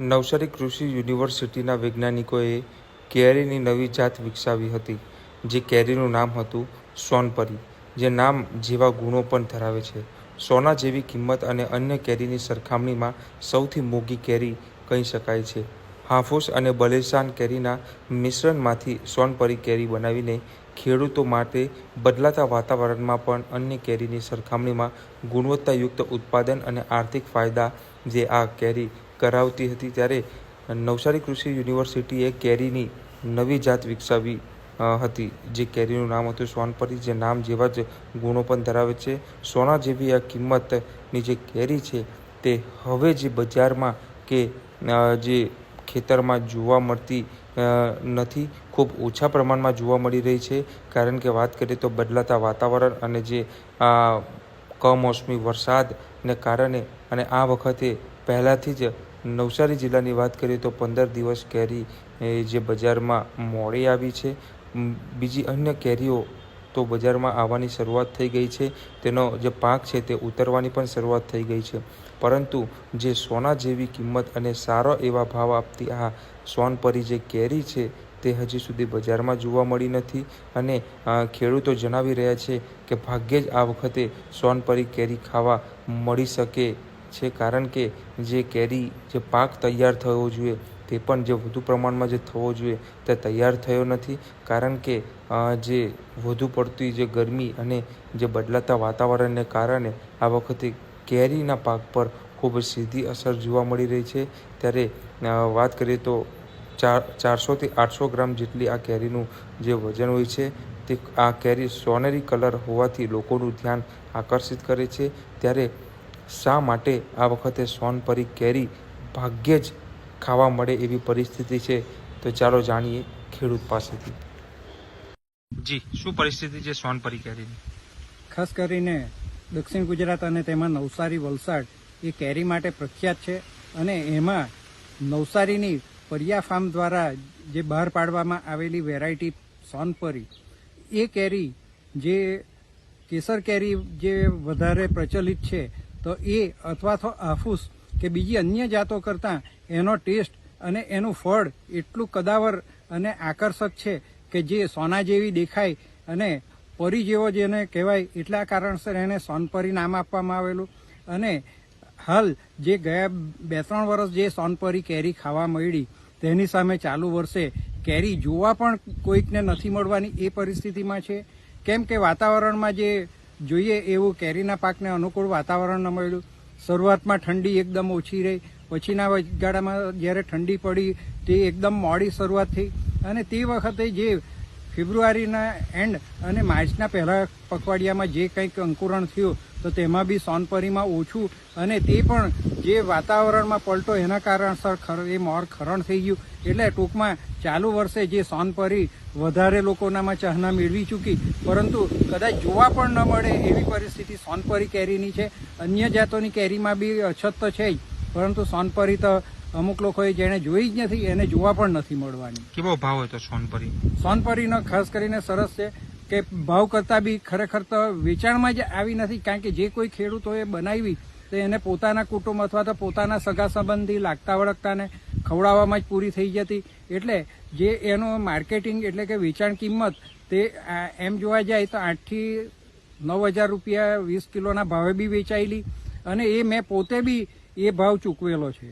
નવસારી કૃષિ યુનિવર્સિટીના વૈજ્ઞાનિકોએ કેરીની નવી જાત વિકસાવી હતી, જે કેરીનું નામ હતું સોનપરી, જે નામ જેવા ગુણો પણ ધરાવે છે. સોના જેવી કિંમત અને અન્ય કેરીની સરખામણીમાં સૌથી મોંઘી કેરી કહી શકાય છે. હાફૂસ અને બલેસાન કેરીના મિશ્રણમાંથી સોનપરી કેરી બનાવીને ખેડૂતો માટે બદલાતા વાતાવરણમાં પણ અન્ય કેરીની સરખામણીમાં ગુણવત્તાયુક્ત ઉત્પાદન અને આર્થિક ફાયદા, જે આ કેરી કરાવતી હતી ત્યારે નવસારી કૃષિ યુનિવર્સિટીએ કેરીની નવી જાત વિકસાવી હતી. જે કેરીનું નામ હતું સોનપરી, જે નામ જેવા જ ગુણો પણ ધરાવે છે. સોના જેવી આ કિંમતની જે કેરી છે તે હવે જે બજારમાં કે જે ખેતરમાં જોવા મળતી નથી, ખૂબ ઓછા પ્રમાણમાં જોવા મળી રહી છે. કારણ કે વાત કરીએ તો બદલાતા વાતાવરણ અને જે કમોસમી વરસાદને કારણે અને આ વખતે પહેલાંથી જ નવસારી જિલ્લાની વાત કરીએ તો પંદર દિવસ કેરી જે બજારમાં મોડી આવી છે. બીજી અન્ય કેરીઓ તો બજારમાં આવવાની શરૂઆત થઈ ગઈ છે. તેનો જે પાક છે તે ઉતરવાની પણ શરૂઆત થઈ ગઈ છે. પરંતુ જે સોના જેવી કિંમત અને સારો એવા ભાવ આપતી આ સોનપરી જે કેરી છે તે હજી સુધી બજારમાં જોવા મળી નથી અને ખેડૂતો જણાવી રહ્યા છે કે ભાગ્યે જ આ વખતે સોનપરી કેરી ખાવા મળી શકે છે, કારણ કે જે કેરી, જે પાક તૈયાર થવો જોઈએ, તે પણ જે વધુ પ્રમાણમાં જે થવો જોઈએ, તે તૈયાર થયો નથી. કારણ કે જે વધુ પડતી જે ગરમી અને જે બદલાતા વાતાવરણને કારણે આ વખતે કેરીના પાક પર ખૂબ જ સીધી અસર જોવા મળી રહી છે. ત્યારે વાત કરીએ તો ચાર ચારસોથી આઠસો ગ્રામ જેટલી આ કેરીનું જે વજન હોય છે, તે આ કેરી સોનેરી કલર હોવાથી લોકોનું ધ્યાન આકર્ષિત કરે છે. ત્યારે શા માટે આ વખતે સોનપરી કેરી ભાગ્યે જ ખાવા મળે એવી પરિસ્થિતિ છે? તો ચાલો જાણીએ ખેડૂત પાસેથી. જી શું પરિસ્થિતિ છે સોનપરી કેરીની? ખાસ કરીને દક્ષિણ ગુજરાત અને તેમાં નવસારી વલસાડ એ કેરી માટે પ્રખ્યાત છે અને એમાં નવસારીની પરિયા ફાર્મ દ્વારા જે બહાર પાડવામાં આવેલી વેરાયટી સોનપરી એ કેરી જે કેસર કેરી જે વધારે પ્રચલિત છે તો એ અથવા તો હાફૂસ કે બીજી અન્ય જાતો કરતાં એનો ટેસ્ટ અને એનું ફળ એટલું કદાવર અને આકર્ષક છે કે જે સોના જેવી દેખાય અને પરી જેવો જેને કહેવાય એટલા કારણસર એને સોનપરી નામ આપવામાં આવેલું. અને હાલ જે ગયા બે ત્રણ વર્ષ જે સોનપરી કેરી ખાવા મળી, તેની સામે ચાલુ વર્ષે કેરી જોવા પણ કોઈકને નથી મળવાની એ પરિસ્થિતિમાં છે. કેમ કે વાતાવરણમાં જે જોઈએ એવું કેરીના પાકને અનુકૂળ વાતાવરણ ન મળ્યું. શરૂઆતમાં ઠંડી એકદમ ઓછી રહી. પછીના વચગાળામાં જ્યારે ઠંડી પડી, તે એકદમ મોડી શરૂઆત થઈ. અને તે વખતે જે ફેબ્રુઆરીના એન્ડ અને માર્ચના પહેલા પખવાડિયામાં જે કંઈક અંકુરણ થયું તો તેમાં બી સોનપરીમાં ઓછું અને તે પણ જે વાતાવરણમાં પલટો એના કારણસર એ મોર ખરણ થઈ ગયું. એટલે ટૂંકમાં ચાલુ વર્ષે જે સોનપરી વધારે લોકોનામાં ચાહના મેળવી ચૂકી. પરંતુ કદાચ જોવા પણ ન મળે એવી પરિસ્થિતિ સોનપરી કેરીની છે. અન્ય જાતોની કેરીમાં બી અછત તો છે જ. પરંતુ સોનપરી તો અમુક લોકોએ જેણે જોઈ જ નથી એને જોવા પણ નથી મળવાની. કેવો ભાવ હતો સોનપરી? સોનપરીનો ખાસ કરીને સરસ છે. કે ભાવ કરતાં બી ખરેખર તો વેચાણમાં જ આવી નથી, કારણ કે જે કોઈ ખેડૂતોએ બનાવી, તો એને પોતાના કુટુંબ અથવા તો પોતાના સગા સંબંધી લાગતા વળગતાને ખવડાવવામાં જ પૂરી થઈ જતી. એટલે જે એનું માર્કેટિંગ એટલે કે વેચાણ કિંમત, તે એમ જોવા જાય તો આઠથી નવ હજાર રૂપિયા વીસ કિલોના ભાવે બી વેચાયેલી. અને એ મેં પોતે બી એ ભાવ ચૂકવેલો છે.